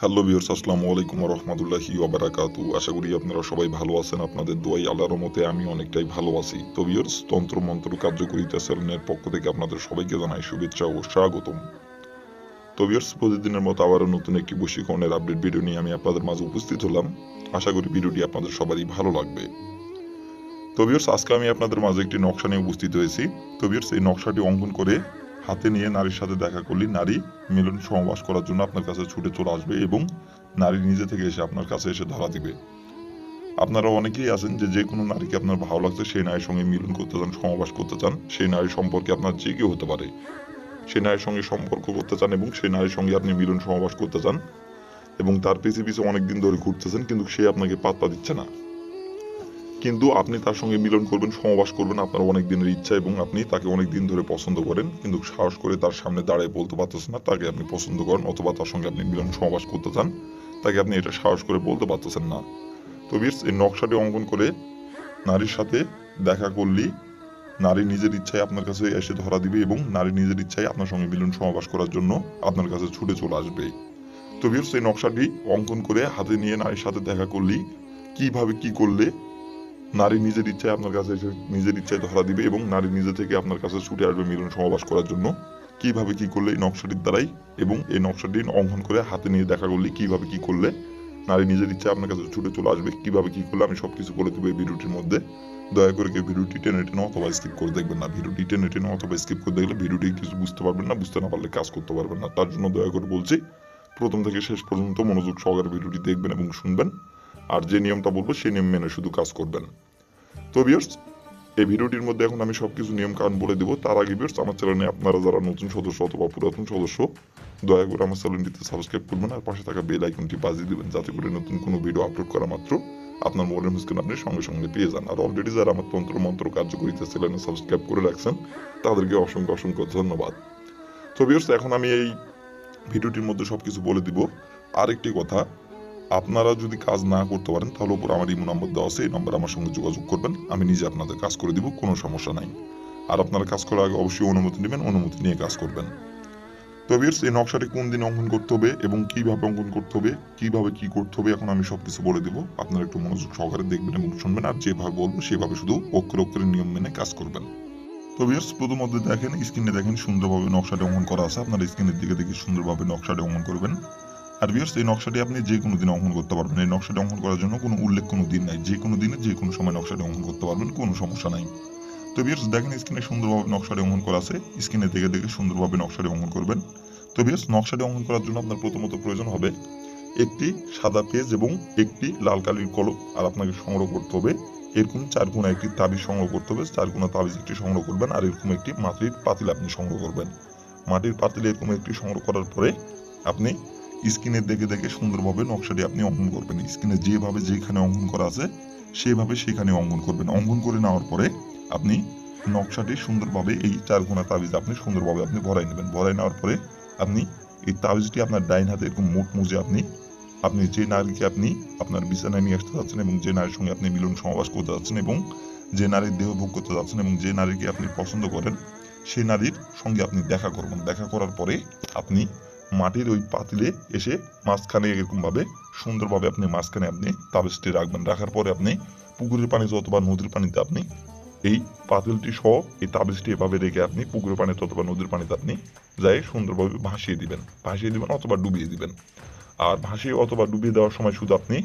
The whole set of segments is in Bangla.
হ্যালো ভিউয়ার্স আসসালামু আলাইকুম রহমতুল্লাহি ওবারাকাতু আশা করি আপনারা সবাই ভালো আছেন, আপনাদের দোয়াই আল্লাহর মতে আমি অনেকটাই ভালো আছি। তো ভিউয়ার্স তন্ত্র মন্ত্র কার্যকরিতা চ্যানেলের পক্ষ থেকে আপনাদের সবাইকে জানাই শুভেচ্ছা ও স্বাগতম। তো ভিউয়ার্স প্রতিদিনের মতো আবারও নতুন একটি বশীকরণের আপডেট ভিডিও নিয়ে আমি আপনাদের মাঝে উপস্থিত হলাম। আশা করি ভিডিওটি আপনাদের সবারই ভালো লাগবে। তো ভিউয়ার্স আজকে আমি আপনাদের মাঝে একটি নকশা নিয়ে উপস্থিত হয়েছি। তো ভিউয়ার্স এই নকশাটি অঙ্কন করে হাতে নিয়ে নারীর সাথে দেখা করলে নারী মিলন সহবাস করার জন্য আপনার কাছে ছুটে চলে আসবে এবং নারী নিজে থেকে এসে আপনার কাছে এসে ধরা দিবে। আপনারা অনেকেই আছেন যে যে কোনো নারীকে আপনার ভালো লাগছে, সেই নারীর সঙ্গে মিলন করতে চান সহবাস করতে চান, সেই নারী সম্পর্কে আপনার যে কেউ হতে পারে। সেই নারীর সঙ্গে সম্পর্ক করতে চান এবং সেই নারীর সঙ্গে আপনি মিলন সহবাস করতে চান এবং তার পিছে পিছে অনেকদিন ধরে ঘুরতেছেন, কিন্তু সে আপনাকে পাত্তা দিচ্ছে না। কিন্তু আপনি তার সঙ্গে মিলন করবেন সমবাস করবেন, আপনার অনেক দিনের ইচ্ছা এবং আপনি তাকে অনেক দিন ধরে পছন্দ করেন। কিন্তু সাহস করে তার সামনে দাঁড়িয়ে বলতে পারতেছেন না, তাকে আপনি পছন্দ করেন অথবা তার সঙ্গে আপনি মিলন সমবাস করতে চান, তাকে আপনি এটা সাহস করে বলতে পারতেছেন না। তো বিয়ার্স এই নকশাটি অঙ্কন করে নারীর সাথে দেখা করলেই নারী নিজের ইচ্ছায় আপনার কাছে এসে ধরা দিবে এবং নারী নিজের ইচ্ছায় আপনার সঙ্গে মিলন সহবাস করার জন্য আপনার কাছে ছুটে চলে আসবে। তো বিয়ার্স এই নকশাটি অঙ্কন করে হাতে নিয়ে নারীর সাথে দেখা করলেই কীভাবে কি করলে নারী নিজের ইচ্ছায় আপনার কাছে এসে নিজের ইচ্ছায় ধরা দিবে এবং নারী নিজে থেকে আপনার কাছে ছুটে আসবে মিলন সমাবাস করার জন্য। কীভাবে কি করলে এই নকশাটির দ্বারাই এবং এই নকশাটি অঙ্কন করে হাতে নিয়ে দেখা করলে কীভাবে কি করলে নারী নিজের ইচ্ছায় আপনার কাছে ছুটে চলে আসবে, কীভাবে কি করলে আমি সবকিছু বলে দেবো এই ভিডিওটির মধ্যে। দয়া করে কেউ ভিডিওটি টেনে টেনে অথবা স্কিপ করে দেখবেন না। ভিডিওটি টেনে টেনে অথবা স্কিপ করে দেখলে ভিডিওটি কিছু বুঝতে পারবেন না, বুঝতে না পারলে কাজ করতে পারবেন না। তার জন্য দয়া করে বলছি, প্রথম থেকে শেষ পর্যন্ত মনোযোগ সহকারে ভিডিওটি দেখবেন এবং শুনবেন। আর যে নিয়মটা বলব সেই নিয়ম মেনে শুধু কাজ করবেন। তো ভিউয়ার্স এই ভিডিওটির মধ্যে এখন আমি সবকিছু নিয়ম কানুন বলে দেবো। তার আগে ভিউয়ার্স আমার চ্যানেলে আপনারা যারা নতুন সদস্য অথবা পুরাতন সদস্য, দয়া করে আমার চ্যানেলটিতে সাবস্ক্রাইব করবেন আর পাশে থাকা বেল আইকনটি বাজিয়ে দিবেন, যাতে করে নতুন কোনো ভিডিও আপলোড করা মাত্র আপনার মোবাইলের মুস্কিন আপনি সঙ্গে সঙ্গে পেয়ে যান। আর অলরেডি যারা আমার তন্ত্র মন্ত্র কার্যকরিতা চ্যানেলে সাবস্ক্রাইব করে রাখছেন, তাদেরকে অসংখ্য অসংখ্য ধন্যবাদ। তো ভিউয়ার্স এখন আমি এই ভিডিওটির মধ্যে সব কিছু বলে দিব। আরেকটি কথা আপনারা যদি কাজ না করতে পারেন, তাহলে উপর আমার ইমো নম্বর দেওয়া আছে, এই নম্বরে আমার সঙ্গে যোগাযোগ করবেন। আমি নিজে আপনাদের কাজ করে দিব, কোনো সমস্যা নাই। আর আপনারা কাজ করার আগে অবশ্যই অনুমতি নেবেন, অনুমতি নিয়ে কাজ করবেন। তো এই নকশাটি কোন দিন অঙ্কন করতে হবে এবং কীভাবে অঙ্কন করতে হবে, কীভাবে কি করতে হবে, এখন আমি সব কিছু বলে দেবো। আপনারা একটু মনোযোগ সহকারে দেখবেন এবং শুনবেন, আর যেভাবে বলব সেভাবে শুধু অক্ষর অক্ষরের নিয়ম মেনে কাজ করবেন। তো ভিউয়ার্স প্রথমত দেখেন, স্ক্রিনে দেখেন, সুন্দরভাবে নকশাটি অঙ্কন করা আছে। আপনারা স্ক্রিনের দিকে দেখে সুন্দরভাবে নকশাটি অঙ্কন করবেন। আর ভিউয়ার্স এই নকশাটি আপনি যে কোনো দিন অঙ্কন করতে পারবেন। এই নকশাটি অঙ্কন করার জন্য কোনো উল্লেখ, কোনো দিন নাই। যে কোনো দিনে, যে কোনো সময় নকশাটি অঙ্কন করতে পারবেন, কোনো সমস্যা নাই। তো ভিউয়ার্স দেখেন স্ক্রিনে সুন্দরভাবে নকশাটি অঙ্কন করা আছে। স্ক্রিনে দেখে দেখে সুন্দরভাবে নকশাটি অঙ্কন করবেন। তো ভিউয়ার্স নকশাটি অঙ্কন করার জন্য আপনার প্রথমত প্রয়োজন হবে একটি সাদা পেজ এবং একটি লাল কালির কলম। আর আপনাকে সংগ্রহ করতে হবে এরকম চার কোনা একটি তাবিজ সংগ্রহ করতে হবে। চার কোনা তাবিজ একটি সংগ্রহ করবেন আর এরকম একটি মাটির পাতিল আপনি সংগ্রহ করবেন। মাটির পাতিল এরকম একটি সংগ্রহ করার পরে আপনি স্ক্রিনে দেখে দেখে সুন্দরভাবে নকশাটি আপনি অঙ্কন করবেন। স্ক্রিনে যেভাবে যেখানে অঙ্কন করা আছে, সেভাবে সেখানে অঙ্কন করবেন। অঙ্কন করে নেওয়ার পরে আপনি নকশাটি সুন্দরভাবে এই চার তাবিজ আপনি সুন্দরভাবে আপনি ভরাই নেবেন। ভরাই নেওয়ার পরে আপনি এই তাবিজটি আপনার ডাইন হাতে এরকম মুখ মুজে আপনি আপনি যে নারীকে আপনি আপনার বিছানায় নিয়ে আসতে যাচ্ছেন এবং যে নারীর সঙ্গে আপনি মিলন সমাবাস করতে যাচ্ছেন এবং যে নারীর দেহ ভোগ করতে যাচ্ছেন এবং যে নারীকে আপনি পছন্দ করেন সেই নারীর সঙ্গে আপনি দেখা করবেন। দেখা করার পরে আপনি মাটির ওই পাতিলে এসে মাঝখানে এরকমভাবে সুন্দরভাবে আপনি মাঝখানে আপনি তাবিজটি রাখবেন। রাখার পরে আপনি পুকুরের পানিতে অথবা নদীর পানিতে আপনি এই পাতিলটি সহ এই তাবিজটি এভাবে রেখে আপনি পুকুরের পানিতে অথবা নদীর পানিতে আপনি যাই সুন্দরভাবে ভাসিয়ে দিবেন। ভাসিয়ে দিবেন অথবা ডুবিয়ে দিবেন। আর ভাসিয়ে অথবা ডুবিয়ে দেওয়ার সময় শুধু আপনি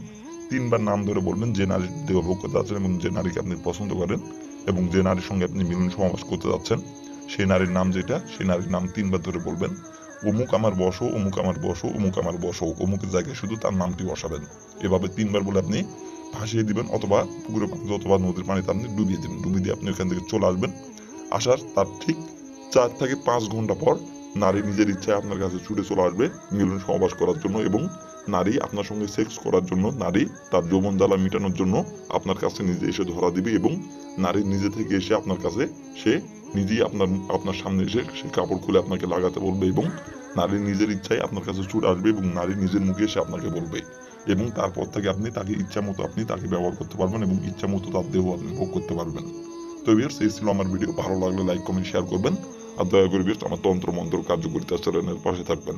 তিনবার নাম ধরে বলবেন যে নারীর দেহ ভোগ করতে এবং যে নারীকে আপনি পছন্দ করেন এবং যে নারীর সঙ্গে আপনি মিলন সমাবেশ করতে যাচ্ছেন, সেই নারীর নাম যেটা, সেই নারীর নাম তিনবার ধরে বলবেন। অমুক আমার বসো, অমুক আমার বসো, অমুক আমার বসো, অমুক জায়গায় শুধু তার নামটি বসাবেন। এভাবে তিনবার বলে আপনি ভাসিয়ে দিবেন অথবা পুকুরের পানিতে অথবা নদীর পানিতে আপনি ডুবিয়ে দেবেন। ডুবিয়ে দিয়ে আপনি ওখান থেকে চলে আসবেন। আসার তার ঠিক চার থেকে পাঁচ ঘণ্টা পর নারী নিজের ইচ্ছায় আপনার কাছে ছুটে চলে আসবে মিলন সহবাস করার জন্য এবং নারী আপনার সঙ্গে সেক্স করার জন্য, নারী তার যৌবন জ্বালা মেটানোর জন্য আপনার কাছে নিজে এসে ধরা দিবে এবং নারী নিজে থেকে এসে আপনার কাছে সে নিজেই আপনার আপনার সামনে এসে সে কাপড় খুলে আপনাকে লাগাতে বলবে এবং নারী নিজের ইচ্ছায় আপনার কাছে ছুটে আসবে এবং নারী নিজের মুখে এসে আপনাকে বলবে এবং তারপর থেকে আপনি তাকে ইচ্ছা মতো আপনি তাকে ব্যবহার করতে পারবেন এবং ইচ্ছা মতো তার দেহ আপনি ভোগ করতে পারবেন। তো ভিউয়ার্স এই ছিল আমার ভিডিও ভালো লাগলে লাইক কমেন্ট শেয়ার করবেন। আর দয়া করে ভিউয়ার্স আমার তন্ত্র মন্ত্র কার্যকরিতা চ্যানেলের পাশে থাকবেন।